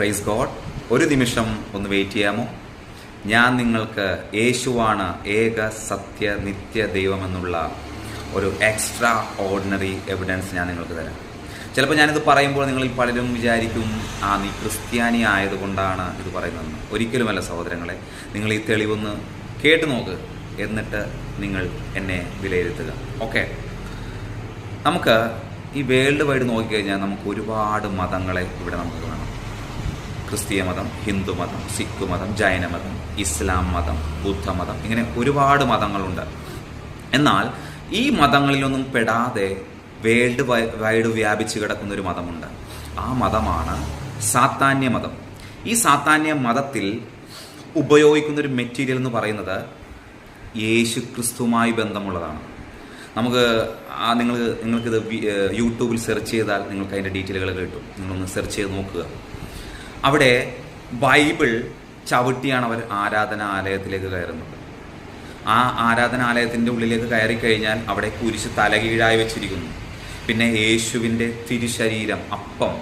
Praise God ഒരു നിമിഷം ഒന്ന് വെയിറ്റ് ചെയ്യാമോ? ഞാൻ നിങ്ങൾക്ക് യേശുവാണ് ഏക സത്യ നിത്യ ദൈവമെന്നുള്ള ഒരു എക്സ്ട്രാ ഓർഡിനറി എവിഡൻസ് ഞാൻ നിങ്ങൾക്ക് തരാം. ചിലപ്പോൾ ഞാനിത് പറയുമ്പോൾ നിങ്ങളിൽ പലരും വിചാരിക്കും ആ നീ ക്രിസ്ത്യാനി ആയതുകൊണ്ടാണ് ഇത് പറയുന്നതെന്ന്. ഒരിക്കലുമല്ല സഹോദരങ്ങളെ നിങ്ങൾ ഈ തെളിവൊന്ന് കേട്ട് നോക്ക് എന്നിട്ട് നിങ്ങൾ എന്നെ വിലയിരുത്തുക. ഓക്കെ നമുക്ക് ഈ വേൾഡ് വൈഡ് നോക്കിക്കഴിഞ്ഞാൽ നമുക്ക് ഒരുപാട് മതങ്ങളെ ഇവിടെ നമുക്ക് കാണാം. ക്രിസ്തീയ മതം ഹിന്ദു മതം സിഖ് മതം ജൈന മതം ഇസ്ലാം മതം ബുദ്ധമതം ഇങ്ങനെ ഒരുപാട് മതങ്ങളുണ്ട്. എന്നാൽ ഈ മതങ്ങളിലൊന്നും പെടാതെ വേൾഡ് വൈഡ് വ്യാപിച്ചു കിടക്കുന്ന ഒരു മതമുണ്ട്. ആ മതമാണ് സാത്താന്യ മതം. ഈ സാത്താന്യ മതത്തിൽ ഉപയോഗിക്കുന്ന ഒരു മെറ്റീരിയൽ എന്ന് പറയുന്നത് യേശു ക്രിസ്തുവുമായി ബന്ധമുള്ളതാണ്. നമുക്ക് നിങ്ങൾ നിങ്ങൾക്കിത് യൂട്യൂബിൽ സെർച്ച് ചെയ്താൽ നിങ്ങൾക്ക് അതിന്റെ ഡീറ്റെയിലുകൾ കിട്ടും. നിങ്ങളൊന്ന് സെർച്ച് ചെയ്ത് നോക്കുക. അവിടെ ബൈബിൾ ചവിട്ടിയാണ് അവർ ആരാധനാലയത്തിലേക്ക് കയറുന്നത്. ആ ആരാധനാലയത്തിന്റെ ഉള്ളിലേക്ക് കയറി കഴിഞ്ഞാൽ അവിടെ കുരിശ് തലകീഴായി വെച്ചിരിക്കുന്നു. പിന്നെ യേശുവിന്റെ തിരുശരീരം അപ്പം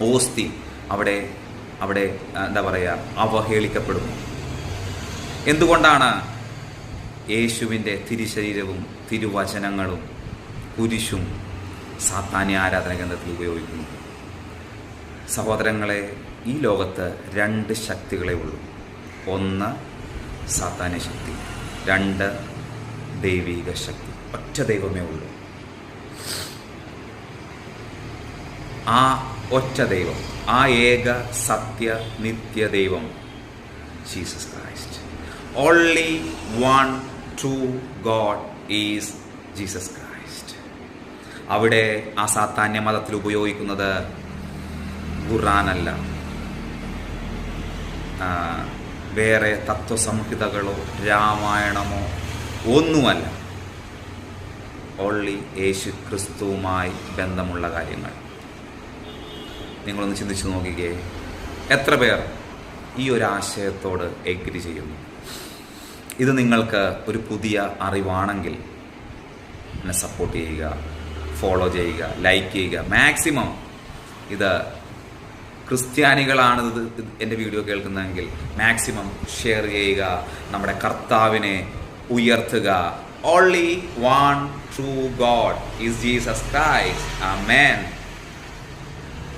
ഓസ്തി അവിടെ അവിടെ എന്താ പറയുക അവഹേളിക്കപ്പെടുന്നു. എന്തുകൊണ്ടാണ് യേശുവിന്റെ തിരുശരീരവും തിരുവചനങ്ങളും കുരിശും സാത്താന്യ ആരാധന കേന്ദ്രത്തിൽ ഉപയോഗിക്കുന്നു സഹോദരങ്ങളെ ഈ ലോകത്ത് രണ്ട് ശക്തികളെ ഉള്ളൂ. ഒന്ന് സാത്താന്യ ശക്തി രണ്ട് ദൈവിക ശക്തി. ഒറ്റ ദൈവമേ ഉള്ളൂ. ആ ഒറ്റ ദൈവം ആ ഏക സത്യ നിത്യ ദൈവം Jesus Christ. Only one true God is Jesus Christ. അവിടെ ആ സാത്താന്യ മതത്തിൽ ഉപയോഗിക്കുന്നത് ഖുറാനല്ല വേറെ തത്വസംഹിതകളോ രാമായണമോ ഒന്നുമല്ല. ഓൺലി യേശു ക്രിസ്തുവുമായി ബന്ധമുള്ള കാര്യങ്ങൾ. നിങ്ങളൊന്ന് ചിന്തിച്ചു നോക്കിക്കേ. എത്ര പേർ ഈ ഒരു ആശയത്തോട് എഗ്രി ചെയ്യുന്നു? ഇത് നിങ്ങൾക്ക് ഒരു പുതിയ അറിവാണെങ്കിൽ എന്നെ സപ്പോർട്ട് ചെയ്യുക ഫോളോ ചെയ്യുക ലൈക്ക് ചെയ്യുക. മാക്സിമം ഇത് ക്രിസ്ത്യാനികളാണ് എന്റെ വീഡിയോ കേൾക്കുന്നതെങ്കിൽ മാക്സിമം ഷെയർ ചെയ്യുക നമ്മുടെ കർത്താവിനെ ഉയർത്തുക. Only one true God is Jesus Christ ആ